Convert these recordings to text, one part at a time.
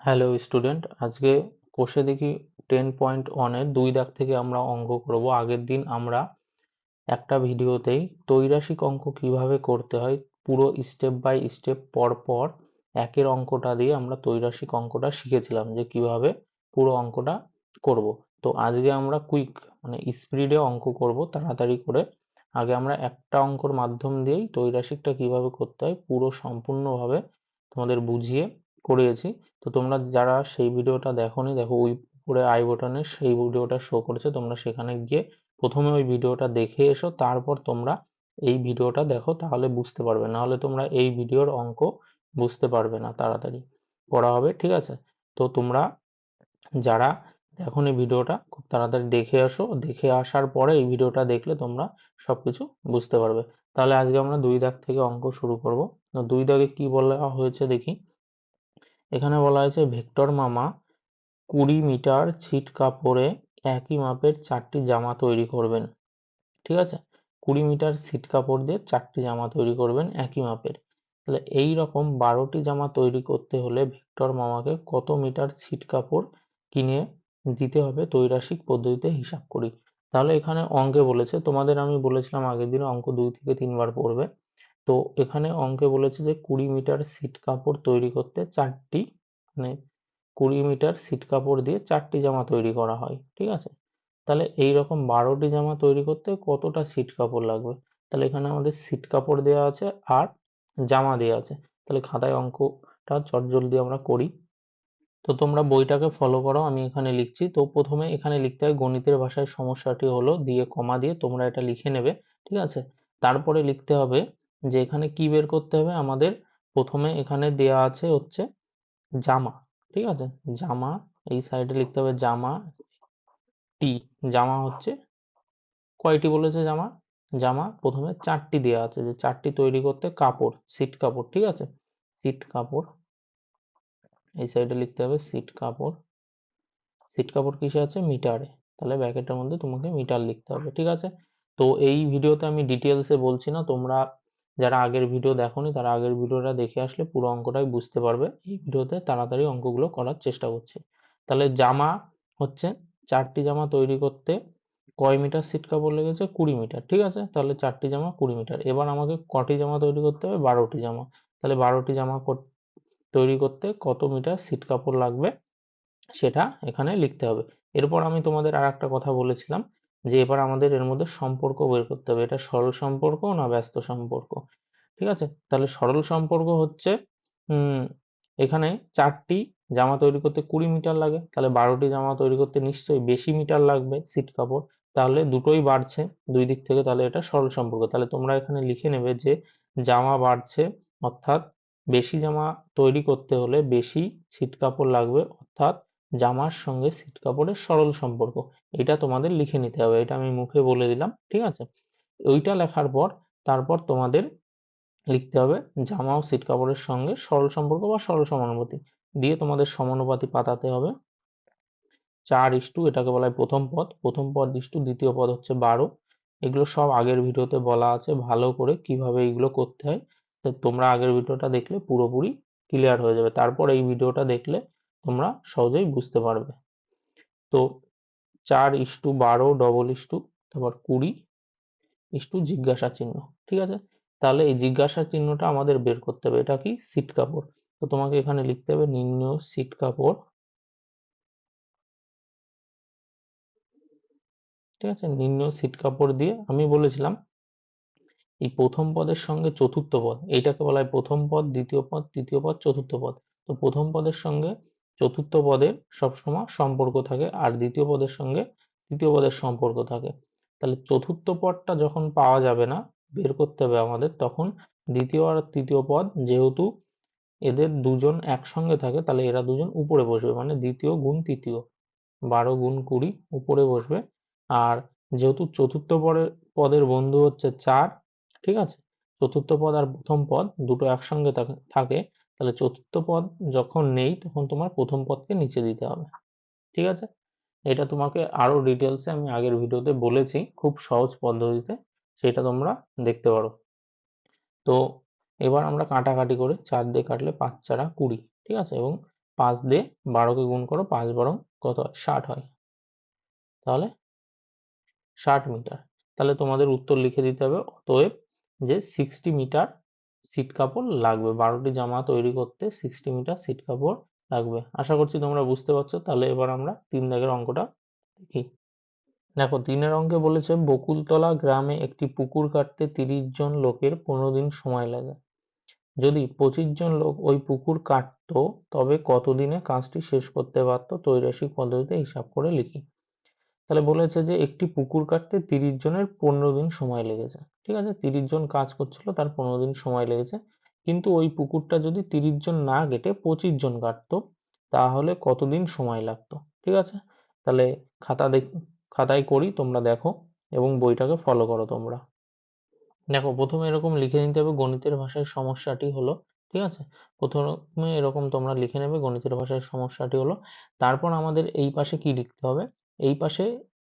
Hello student আজকে কোষে দেখি টেন পয়েন্ট ওয়ানের দুই দাগ থেকে আমরা অঙ্ক করব। আগের দিন আমরা একটা ভিডিওতেই ত্রৈরাসিক অঙ্ক কীভাবে করতে হয়, পুরো স্টেপ বাই স্টেপ পর পর একের অঙ্কটা দিয়ে আমরা ত্রৈরাসিক অঙ্কটা শিখেছিলাম যে কীভাবে পুরো অঙ্কটা করব। তো আজকে আমরা কুইক মানে স্পিডে অঙ্ক করব, তাড়াতাড়ি করে। আগে আমরা একটা অঙ্কর মাধ্যম দিয়েই ত্রৈরাসিকটা কীভাবে করতে হয় পুরো সম্পূর্ণভাবে তোমাদের বুঝিয়ে করিয়েছি। তো তোমরা যারা সেই ভিডিওটা দেখোনি, দেখো ওই উপরে আই বটনে সেই ভিডিওটা শো করেছে, তোমরা সেখানে গিয়ে প্রথমে ওই ভিডিওটা দেখে এসো, তারপর তোমরা এই ভিডিওটা দেখো, তাহলে বুঝতে পারবে। নাহলে তোমরা এই ভিডিওর অঙ্ক বুঝতে পারবে না তাড়াতাড়ি। পড়া হবে, ঠিক আছে? তো তোমরা যারা এখন এই ভিডিওটা, খুব তাড়াতাড়ি দেখে আসো। দেখে আসার পরে এই ভিডিওটা দেখলে তোমরা সবকিছু বুঝতে পারবে। তাহলে আজকে আমরা দুই দাগ থেকে অঙ্ক শুরু করব। তো দুই দাগে কি বলা হয়েছে দেখি। এখানে বলা হয়েছে ভেক্টর মামা কুড়ি মিটার ছিট কাপড়ে একই মাপের চারটি জামা তৈরি করবেন। ঠিক আছে? কুড়ি মিটার ছিট কাপড় দিয়ে চারটি জামা তৈরি করবেন একই মাপের। তাহলে এই রকম বারোটি জামা তৈরি করতে হলে ভেক্টর মামাকে কত মিটার ছিট কাপড় কিনে দিতে হবে তৈরাসিক পদ্ধতিতে হিসাব করি। তাহলে এখানে অঙ্কে বলেছে, তোমাদের আমি বলেছিলাম আগের দিন অঙ্ক দুই থেকে তিনবার পড়বে। তো এখানে অঙ্কে বলেছে যে কুড়ি মিটার সিট কাপড় তৈরি করতে চারটি মানে কুড়ি মিটার সিট কাপড় দিয়ে চারটি জামা তৈরি করা হয়, ঠিক আছে? তাহলে এই রকম বারোটি জামা তৈরি করতে কতটা সিট কাপড় লাগবে? তাহলে এখানে আমাদের সিট কাপড় দেওয়া আছে আর জামা দেওয়া আছে। তাহলে খাতায় অঙ্কটা চটজলদি আমরা করি। তো তোমরা বইটাকে ফলো করো, আমি এখানে লিখছি। তো প্রথমে এখানে লিখতে হয়, গণিতের ভাষায় সমস্যাটি হলো দিয়ে কমা দিয়ে তোমরা এটা লিখে নেবে, ঠিক আছে? তারপরে লিখতে হবে যে এখানে কি বের করতে হবে? আমাদের প্রথমে এখানে দেয়া আছে হচ্ছে জামা, ঠিক আছে? জামা, এই সাইডে লিখতে হবে জামা টি জামা হচ্ছে কয়টি বলেছে জামা? জামা প্রথমে চারটি দেওয়া আছে, যে চারটি তৈরি করতে কাপড়, সিট কাপড়, ঠিক আছে? সিট কাপড়, এই সাইডে লিখতে হবে সিট কাপড়। সিট কাপড় কিসে আছে? মিটারে। তাহলে ব্র্যাকেটের মধ্যে তোমাকে মিটার লিখতে হবে, ঠিক আছে? তো এই ভিডিওতে আমি ডিটেলসে বলছি না, তোমরা যারা আগের ভিডিও দেখোনি, তারা আগের ভিডিওটা দেখে আসলে পুরো অঙ্কটাই বুঝতে পারবে। এই ভিডিওতে তাড়াতাড়ি অঙ্কগুলো করার চেষ্টা করছি। তাহলে জামা হচ্ছে, চারটি জামা তৈরি করতে কয় মিটার সিট কাপড় লেগেছে? কুড়ি মিটার, ঠিক আছে? তাহলে চারটি জামা কুড়ি মিটার। এবার আমাকে কটি জামা তৈরি করতে হবে? বারোটি জামা। তাহলে বারোটি জামা তৈরি করতে কত মিটার সিট কাপড় লাগবে? সেটা এখানে লিখতে হবে। এরপর আমি তোমাদের আর একটা কথা বলেছিলাম। যে এবার আমাদের এর মধ্যে সম্পর্ক বের করতে হবে। এটা সরল সম্পর্ক না ব্যস্ত সম্পর্ক? ঠিক আছে? তাহলে সরল সম্পর্ক হচ্ছে এখানে চারটি জামা তৈরি করতে কুড়ি মিটার লাগে। তাহলে বারোটি জামা তৈরি করতে নিশ্চয়ই বেশি মিটার লাগবে সিট কাপড়। তাহলে দুটোই বাড়ছে দুই দিক থেকে। তাহলে এটা সরল সম্পর্ক। তাহলে তোমরা এখানে লিখে নেবে যে জামা বাড়ছে, অর্থাৎ বেশি জামা তৈরি করতে হলে বেশি ছিট কাপড় লাগবে, অর্থাৎ জামার সঙ্গে সিট কাপড়ের সরল সম্পর্ক। এটা তোমাদের লিখে নিতে হবে, এটা আমি মুখে বলে দিলাম, ঠিক আছে? ওইটা লেখার পর তারপর তোমাদের লিখতে হবে জামা ও সিট কাপড়ের সঙ্গে সরল সম্পর্ক বা সরল সমানুপাতি দিয়ে তোমাদের সমানুপাতি পাতাতে হবে চার ইস্টু এটাকে বলা হয় প্রথম পদ। প্রথম পদ ইস্টু দ্বিতীয় পদ হচ্ছে বারো। এগুলো সব আগের ভিডিওতে বলা আছে, ভালো করে কীভাবে এগুলো করতে হয়। তোমরা আগের ভিডিওটা দেখলে পুরোপুরি ক্লিয়ার হয়ে যাবে। তারপর এই ভিডিওটা দেখলে তোমরা সহজেই বুঝতে পারবে। তো চার ইস্টু বারো ডবল ইস্টু তারপর কুড়ি ইস্টু জিজ্ঞাসা চিহ্ন, ঠিক আছে? তাহলে এই জিজ্ঞাসা চিহ্নটা আমাদের বের করতে হবে। এটা কি? সিট কাপড়। তো তোমাকে এখানে লিখতে হবে নিম্ন সিট কাপড়। ঠিক আছে? নিম্ন সিট কাপড় দিয়ে আমি বলেছিলাম, এই প্রথম পদের সঙ্গে চতুর্থ পদ, এইটাকে বলা হয় প্রথম পদ, দ্বিতীয় পদ, তৃতীয় পদ, চতুর্থ পদ। তো প্রথম পদের সঙ্গে চতুর্থ পদের সবসময় সম্পর্ক থাকে আর দ্বিতীয় পদের সঙ্গে তৃতীয় পদের সম্পর্ক থাকে। তাহলে চতুর্থ পদটা যখন পাওয়া যাবে না, বের করতে হবে আমাদের, তখন দ্বিতীয় আর তৃতীয় পদ যেহেতু এদের দুজন একসঙ্গে থাকে, তাহলে এরা দুজন উপরে বসবে মানে দ্বিতীয় গুণ তৃতীয়, বারো গুণ কুড়ি উপরে বসবে। আর যেহেতু চতুর্থ পদের পদের বন্ধু হচ্ছে চার, ঠিক আছে? চতুর্থ পদ আর প্রথম পদ দুটো একসঙ্গে থাকে তাহলে চতুর্থ পদ যখন নেই, তখন তোমার প্রথম পদকে নিচে দিতে হবে। ঠিক আছে? এটা তোমাকে আরও ডিটেলসে আমি আগের ভিডিওতে বলেছি, খুব সহজ পদ্ধতিতে। সেটা তোমরা দেখতে পারো। তো এবার আমরা কাটাকাটি করে চার দিয়ে কাটলে পাঁচ চারা কুড়ি, ঠিক আছে? এবং পাঁচ দিয়ে বারোকে গুণ করো, পাঁচ বারো কত হয়? ষাট হয়। তাহলে ষাট মিটার। তাহলে তোমাদের উত্তর লিখে দিতে হবে, অতএব যে সিক্সটি মিটার সিট কাপড় লাগবে। বারোটি জামা তৈরি করতে সিক্সটি মিটার সিট কাপড় লাগবে। আশা করছি তোমরা বুঝতে পারছ। তাহলে এবার আমরা তিন দাগের অঙ্কটা দেখি। দেখো, তিনের অঙ্কে বলেছে, বকুলতলা গ্রামে একটি পুকুর কাটতে তিরিশ জন লোকের পনেরো দিন সময় লাগে। যদি পঁচিশ জন লোক ওই পুকুর কাটতো, তবে কতদিনে কাজটি শেষ করতে পারতো? ত্রৈরাশিক পদ্ধতিতে হিসাব করে লিখি। তাহলে বলেছে যে একটি পুকুর কাটতে তিরিশ জনের পনেরো দিন সময় লেগেছে। ঠিক আছে? তিরিশ জন কাজ করছিল, তার পনেরো দিন সময় লেগেছে। কিন্তু ওই পুকুরটা যদি তিরিশ জন না কেটে পঁচিশ জন কাটতো, তাহলে কতদিন সময় লাগতো? ঠিক আছে? তাহলে খাতা দেখ, খাতায় করি, তোমরা দেখো এবং বইটাকে ফলো করো তোমরা। দেখো, প্রথমে এরকম লিখে নিতে হবে গণিতের ভাষায় সমস্যাটি হলো, ঠিক আছে? প্রথমে এরকম তোমরা লিখে নেবে গণিতের ভাষায় সমস্যাটি হলো, তারপর আমাদের এই পাশে কি লিখতে হবে? এই পাশে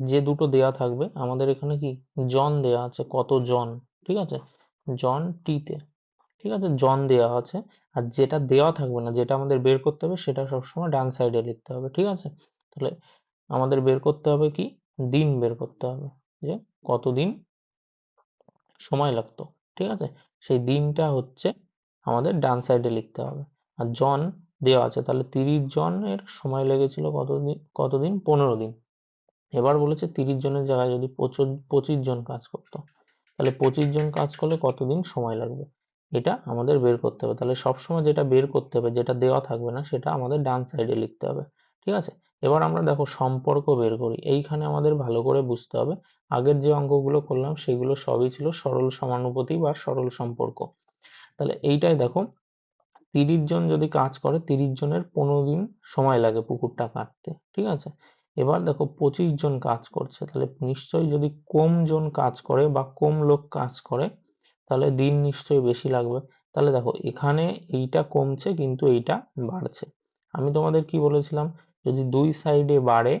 যে দুটো দেয়া থাকবে, আমাদের এখানে কি? জন দেয়া আছে, কত জন? ঠিক আছে? জন টিতে ঠিক আছে? জন দেয়া আছে। আর যেটা দেওয়া থাকবে না, যেটা আমাদের বের করতে হবে, সেটা সবসময় ডান সাইডে লিখতে হবে, ঠিক আছে? তাহলে আমাদের বের করতে হবে কি? দিন বের করতে হবে, যে কতদিন সময় লাগতো, ঠিক আছে? সেই দিনটা হচ্ছে আমাদের ডান সাইডে লিখতে হবে। আর জন দেওয়া আছে, তাহলে তিরিশ জনের সময় লেগেছিল কতদিন কতদিন পনেরো দিন। এবার বলেছে তিরিশ জনের জায়গায় যদি পঁচিশ জন কাজ করতো, তাহলে পঁচিশ জন কাজ করলে কতদিন সময় লাগবে? এটা আমাদের বের করতে হবে। তাহলে সবসময় যেটা বের করতে হবে, যেটা দেওয়া থাকবে না, সেটা আমাদের ডান সাইডে লিখতে হবে। ঠিক আছে? এবার আমরা দেখো সম্পর্ক বের করি। এইখানে আমাদের ভালো করে বুঝতে হবে। আগের যে অঙ্কগুলো করলাম, সেগুলো সবই ছিল সরল সমানুপাতি বা সরল সম্পর্ক। তাহলে এইটাই দেখো, তিরিশ জন যদি কাজ করে, তিরিশ জনের পনেরো দিন সময় লাগে পুকুরটা কাটতে। ঠিক আছে? এবার দেখো পঁচিশ জন কাজ করছে, তাহলে নিশ্চয়ই যদি কম জন কাজ করে বা কম লোক কাজ করে, তাহলে দিন নিশ্চয়ই বেশি লাগবে। তাহলে দেখো এখানে এইটা কমছে কিন্তু এইটা বাড়ছে। আমি তোমাদের কি বলেছিলাম? যদি দুই সাইডে বাড়ে,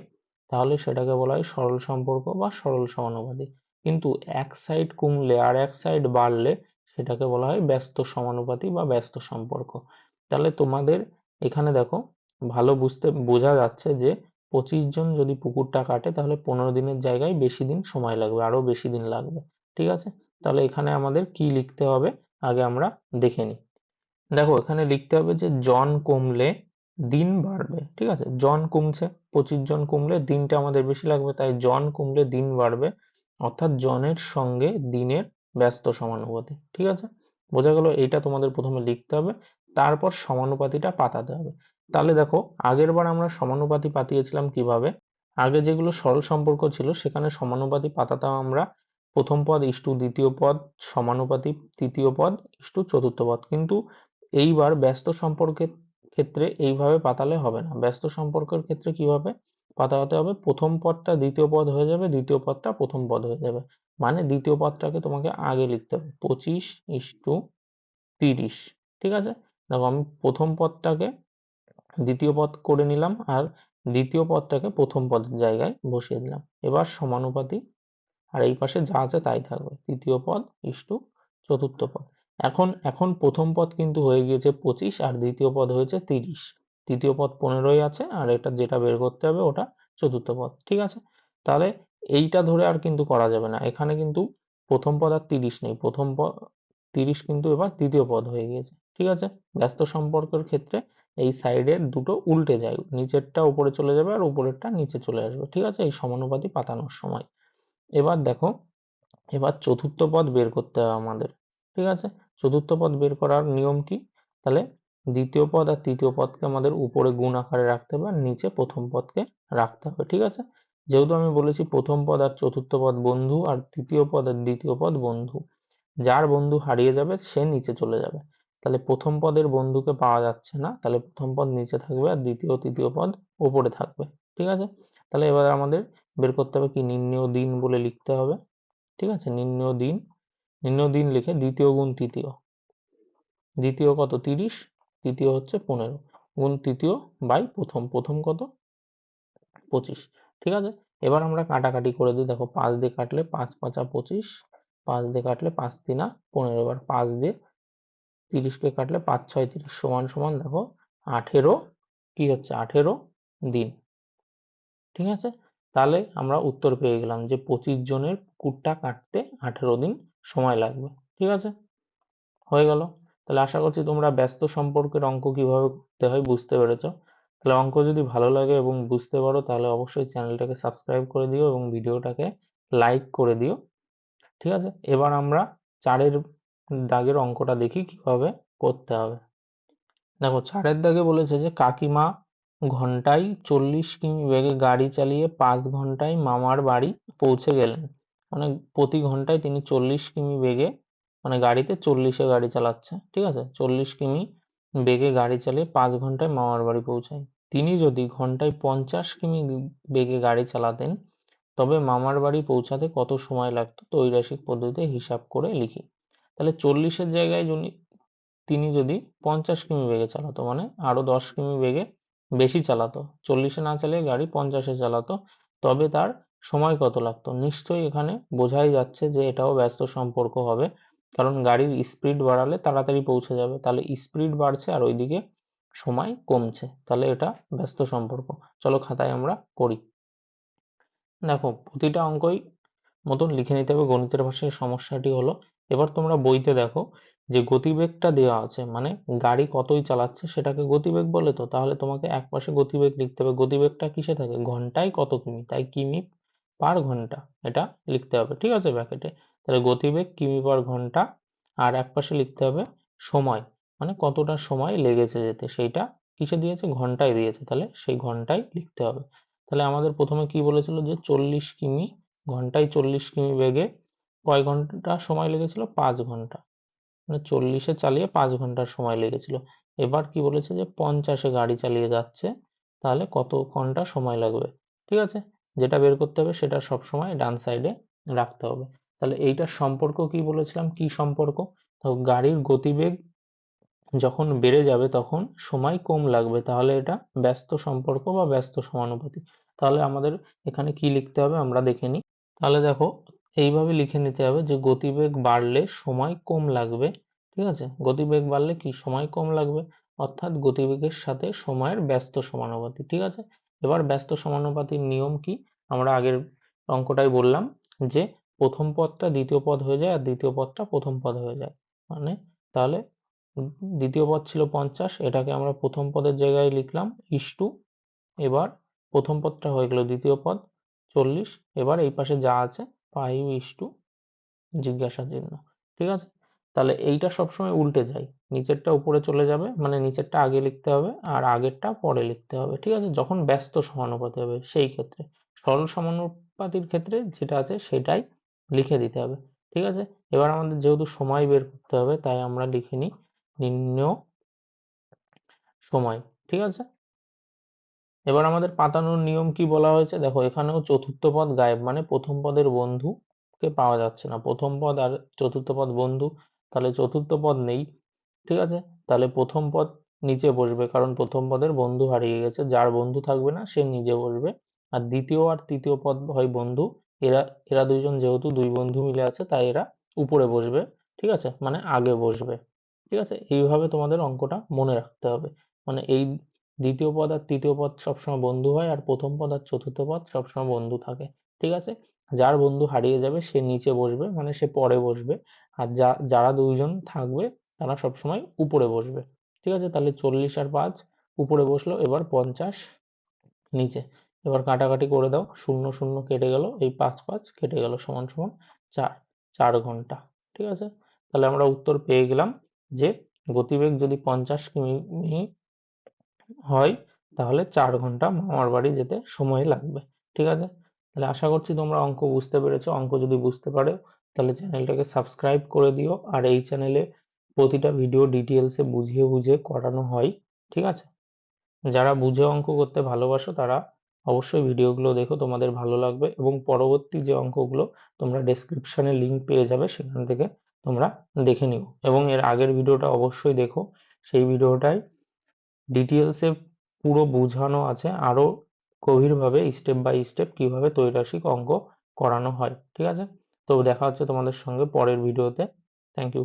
তাহলে সেটাকে বলা হয় সরল সম্পর্ক বা সরল সমানুপাতি কিন্তু এক সাইড কমলে আর এক সাইড বাড়লে সেটাকে বলা হয় ব্যস্ত সমানুপাতি বা ব্যস্ত সম্পর্ক। তাহলে তোমাদের এখানে দেখো ভালো বুঝতে, বোঝা যাচ্ছে যে পঁচিশ জন যদি পুকুরটা কাটে, তাহলে পনেরো দিনের জায়গায় বেশি দিন সময় লাগবে আরও বেশি দিন লাগবে। ঠিক আছে? তাহলে এখানে আমাদের কি লিখতে হবে? আগে আমরা দেখে নিই। দেখো, এখানে লিখতে হবে যে জন কমলে দিন বাড়বে। ঠিক আছে? জন কমছে, পঁচিশ জন কমলে দিনটা আমাদের বেশি লাগবে, তাই জন কমলে দিন বাড়বে, অর্থাৎ জনের সঙ্গে দিনের ব্যস্ত সমানুপাতি। ঠিক আছে? বোঝা গেল? এইটা তোমাদের প্রথমে লিখতে হবে, তারপর সমানুপাতিটা পাতাতে হবে। তাহলে দেখো আগের বার আমরা সমানুপাতি পাতিয়েছিলাম কীভাবে? আগে যেগুলো সরল সম্পর্ক ছিল, সেখানে সমানুপাতি পাতাতাম আমরা প্রথম পদ ইস্টু দ্বিতীয় পদ, সমানুপাতি তৃতীয় পদ ইস্টু চতুর্থ পদ। কিন্তু এইবার ব্যস্ত সম্পর্কের ক্ষেত্রে এইভাবে পাতালে হবে না। ব্যস্ত সম্পর্কের ক্ষেত্রে কীভাবে? পাতাতে হবে, প্রথম পদটা দ্বিতীয় পদ হয়ে যাবে, দ্বিতীয় পদটা প্রথম পদ হয়ে যাবে। মানে দ্বিতীয় পদটাকে তোমাকে আগে লিখতে হবে, পঁচিশ ইস্টু তিরিশ, ঠিক আছে? দেখো আমি প্রথম পদটাকে দ্বিতীয় পদ করে নিলাম আর দ্বিতীয় পদটাকে প্রথম পদের জায়গায় বসিয়ে দিলাম। এবার সমানুপাতি। আর এই পাশে যা আছে তাই থাকবে। তৃতীয় পদ ইস্টু চতুর্থ পদ। এখন এখন প্রথম পদ কিন্তু হয়ে গিয়েছে পঁচিশ আর দ্বিতীয় পদ হয়েছে তিরিশ। তৃতীয় পদ পনেরোই আছে আর এটা যেটা বের করতে হবে ওটা চতুর্থ পদ। ঠিক আছে? তাহলে এইটা ধরে আর কিন্তু করা যাবে না। এখানে কিন্তু প্রথম পদ আর তিরিশ নেই। প্রথম পদ, তিরিশ কিন্তু এবার দ্বিতীয় পদ হয়ে গিয়েছে। ঠিক আছে? ব্যস্ত সম্পর্কের ক্ষেত্রে এই সাইডের দুটো উল্টে যায়। নিচেরটা উপরে চলে যাবে আর উপরেরটা নিচে চলে আসবে। ঠিক আছে? এই সমানুপাতি পাতানোর সময়। এবার দেখো, এবার চতুর্থ পদ বের করতে হবে আমাদের। ঠিক আছে? চতুর্থ পদ বের করার নিয়ম কি? তাহলে দ্বিতীয় পদ আর তৃতীয় পদকে আমাদের উপরে গুণ আকারে রাখতে হবে আর নিচে প্রথম পদকে রাখতে হবে। ঠিক আছে? যেহেতু আমি বলেছি প্রথম পদ আর চতুর্থ পদ বন্ধু আর তৃতীয় পদ আর দ্বিতীয় পদ বন্ধু। যার বন্ধু হারিয়ে যাবে সে নিচে চলে যাবে। তাহলে প্রথম পদের বন্ধুকে পাওয়া যাচ্ছে না, তাহলে প্রথম পদ নিচে থাকবে আর দ্বিতীয়, তৃতীয় পদ উপরে থাকবে, ঠিক আছে? তাহলে এবার আমাদের বের করতে হবে কি? নির্ণয় দিন বলে লিখতে হবে, ঠিক আছে? নির্ণয় দিন নির্ণয় দিন লিখে দ্বিতীয় গুণ তৃতীয়। দ্বিতীয় কত? তিরিশ, তৃতীয় হচ্ছে পনেরো, গুণ তৃতীয় বাই প্রথম প্রথম কত? পঁচিশ, ঠিক আছে? এবার আমরা কাটাকাটি করে দিই, দেখো পাঁচ দিয়ে কাটলে পাঁচ পাঁচা পঁচিশ, পাঁচ দিয়ে কাটলে পাঁচ তিনা পনেরো, এবার পাঁচ দিয়ে তিরিশকে কাটলে পাঁচ, ছয়, তিরিশ। সমান সমান দেখো, আঠেরো। কি হচ্ছে? আঠেরো দিন। ঠিক আছে? তাহলে আমরা উত্তর পেয়ে গেলাম যে পঁচিশ জনের কুটটা কাটতে আঠেরো দিন সময় লাগবে। ঠিক আছে? হয়ে গেল। তাহলে আশা করছি তোমরা ব্যস্ত সম্পর্কের অঙ্ক কীভাবে করতে হয় বুঝতে পেরেছ। তাহলে অঙ্ক যদি ভালো লাগে এবং বুঝতে পারো, তাহলে অবশ্যই চ্যানেলটাকে সাবস্ক্রাইব করে দিও এবং ভিডিওটাকে লাইক করে দিও। ঠিক আছে? এবার আমরা চারের দাগের অঙ্কটা দেখি কীভাবে করতে হবে। দেখো, চারের দাগে বলেছে যে, কাকিমা ঘন্টায় চল্লিশ কিমি বেগে গাড়ি চালিয়ে পাঁচ ঘন্টায় মামার বাড়ি পৌঁছে গেলেন। মানে প্রতি ঘন্টায় তিনি চল্লিশ কিমি বেগে মানে গাড়িতে চল্লিশে গাড়ি চালাচ্ছে, ঠিক আছে? চল্লিশ কিমি বেগে গাড়ি চালিয়ে পাঁচ ঘন্টায় মামার বাড়ি পৌঁছায়। তিনি যদি ঘন্টায় পঞ্চাশ কিমি বেগে গাড়ি চালাতেন, তবে মামার বাড়ি পৌঁছাতে কত সময় লাগতো? তৈরাসিক পদ্ধতিতে হিসাব করে লিখি। তাহলে চল্লিশের জায়গায় যদি তিনি যদি পঞ্চাশ কিমি বেগে চালাতো মানে আরও দশ কিমি বেগে বেশি চালাতো, চল্লিশে না চালিয়ে গাড়ি পঞ্চাশে চালাতো, তবে তার সময় কত লাগতো? নিশ্চয়ই এখানে বোঝাই যাচ্ছে যে এটাও ব্যস্ত সম্পর্ক হবে, কারণ গাড়ির স্পিড বাড়ালে তাড়াতাড়ি পৌঁছে যাবে, তাহলে স্পিড বাড়ছে আর ওইদিকে সময় কমছে, তাহলে এটা ব্যস্ত সম্পর্ক। চলো খাতায় আমরা করি দেখো, প্রতিটা অঙ্কই মতন লিখে নিতে হবে, গণিতের ভাষায় সমস্যাটি হলো এবার তোমরা বইতে দেখো যে গতিবেগটা দেওয়া আছে মানে গাড়ি কতই চালাচ্ছে সেটাকে গতিবেগ বলে তো, তাহলে তোমাকে এক পাশে গতিবেগ লিখতে হবে। গতিবেগটা কিসে থাকে? ঘন্টায় কত কিমি তাই কিমি পার ঘণ্টা এটা লিখতে হবে, ঠিক আছে ব্র্যাকেটে তাহলে গতিবেগ কিমি পার ঘণ্টা আর এক পাশে লিখতে হবে সময় মানে কতটা সময় লেগেছে যেতে, সেইটা কিসে দিয়েছে? ঘন্টায় দিয়েছে, তাহলে সেই ঘন্টায় লিখতে হবে। তাহলে আমাদের প্রথমে কি বলেছিল যে চল্লিশ কিমি, ঘন্টায় চল্লিশ কিমি বেগে কয় ঘণ্টা সময় লেগেছিল? পাঁচ ঘণ্টা। মানে চল্লিশে চালিয়ে পাঁচ ঘণ্টার সময় লেগেছিল। এবার কি বলেছে যে, পঞ্চাশে গাড়ি চালিয়ে যাচ্ছে, তাহলে কত ঘণ্টা সময় লাগবে? ঠিক আছে? যেটা বের করতে হবে সেটা সব সময় ডান সাইডে রাখতে হবে। তাহলে এইটার সম্পর্ক কি বলেছিলাম? কি সম্পর্ক? তো গাড়ির গতিবেগ যখন বেড়ে যাবে তখন সময় কম লাগবে। তাহলে এটা ব্যস্ত সম্পর্ক বা ব্যস্ত সমানুপাতি। তাহলে আমাদের এখানে কি লিখতে হবে? আমরা দেখে নিই। তাহলে দেখো এইভাবে লিখে নিতে হবে যে গতিবেগ বাড়লে সময় কম লাগবে, ঠিক আছে? গতিবেগ বাড়লে কি সময় কম লাগবে? অর্থাৎ গতিবেগের সাথে সময়ের ব্যস্ত সমানুপাতি, ঠিক আছে? এবার ব্যস্ত সমানুপাতির নিয়ম কি? আমরা আগের অঙ্কটাই বললাম যে প্রথম পদটা দ্বিতীয় পদ হয়ে যায় আর দ্বিতীয় পদটা প্রথম পদ হয়ে যায়। মানে তাহলে দ্বিতীয় পদ ছিল পঞ্চাশ, এটাকে আমরা প্রথম পদের জায়গায় লিখলাম ইস্টু এবার প্রথম পদটা হয়ে গেল দ্বিতীয় পদ চল্লিশ, এবার এই পাশে যা আছে ফাইভ ইস টু জিজ্ঞাসা চিহ্ন ঠিক আছে? তাহলে এইটা সবসময় উল্টে যায়। নিচেরটা উপরে চলে যাবে মানে নিচেরটা আগে লিখতে হবে আর আগেরটা পরে লিখতে হবে। ঠিক আছে? যখন ব্যস্ত সমানুপাতি হবে সেই ক্ষেত্রে। সরল সমানুপাতির ক্ষেত্রে যেটা আছে সেটাই লিখে দিতে হবে। ঠিক আছে? এবার আমাদের যেহেতু সময় বের করতে হবে, তাই আমরা লিখে নিই নিম্ন সময়। ঠিক আছে? এবার আমাদের পাতানোর নিয়ম কি বলা হয়েছে? দেখো, এখানেও চতুর্থ পদ গায়েব মানে প্রথম পদের বন্ধুকে পাওয়া যাচ্ছে না। প্রথম পদ আর চতুর্থ পদ বন্ধু, তাহলে চতুর্থ পদ নেই, ঠিক আছে? তাহলে প্রথম পদ নিচে বসবে, কারণ প্রথম পদের বন্ধু হারিয়ে গেছে। যার বন্ধু থাকবে না, সে নিজে বসবে। আর দ্বিতীয় আর তৃতীয় পদ হয় বন্ধু। এরা এরা দুইজন যেহেতু দুই বন্ধু মিলে আছে, তাই এরা উপরে বসবে, ঠিক আছে? মানে আগে বসবে, ঠিক আছে? এইভাবে তোমাদের অঙ্কটা মনে রাখতে হবে। মানে এই দ্বিতীয় পদ আর তৃতীয় পদ সবসময় বন্ধু হয় আর প্রথম পদ আর চতুর্থ পদ সবসময় বন্ধু থাকে, ঠিক আছে? যার বন্ধু হারিয়ে যাবে সে নিচে বসবে মানে সে পরে বসবে, আর যা, যারা দুইজন থাকবে তারা সবসময় উপরে বসবে, ঠিক আছে? তাহলে চল্লিশ আর পাঁচ, উপরে বসল, এবার পঞ্চাশ, নিচে। এবার কাটাকাটি করে দাও, শূন্য শূন্য কেটে গেল, এই পাঁচ পাঁচ কেটে গেল সমান সমান চার চার ঘণ্টা, ঠিক আছে? তাহলে আমরা উত্তর পেয়ে গেলাম যে গতিবেগ যদি পঞ্চাশ কিমি হয়, তাহলে চার ঘণ্টা মামার বাড়ি যেতে সময় লাগবে। ঠিক আছে? তাহলে আশা করছি তোমরা অঙ্ক বুঝতে পেরেছ। অঙ্ক যদি বুঝতে পারো, তাহলে চ্যানেলটাকে সাবস্ক্রাইব করে দিও। আর এই চ্যানেলে প্রতিটা ভিডিও ডিটেলসে বুঝিয়ে বুঝিয়ে করানো হয়। ঠিক আছে? যারা বুঝে অঙ্ক করতে ভালোবাসো, তারা অবশ্যই ভিডিওগুলো দেখো, তোমাদের ভালো লাগবে। এবং পরবর্তী যে অঙ্কগুলো তোমরা ডেসক্রিপশনে লিঙ্ক পেয়ে যাবে, সেখান থেকে তোমরা দেখে নিও। এবং এর আগের ভিডিওটা অবশ্যই দেখো। সেই ভিডিওটায় ডিটেলসে পুরো বোঝানো আছে, আরও গভীরভাবে স্টেপ বাই স্টেপ কীভাবে তৈরাসিক অঙ্ক করানো হয়, ঠিক আছে? তো দেখা হচ্ছে তোমাদের সঙ্গে পরের ভিডিওতে থ্যাংক ইউ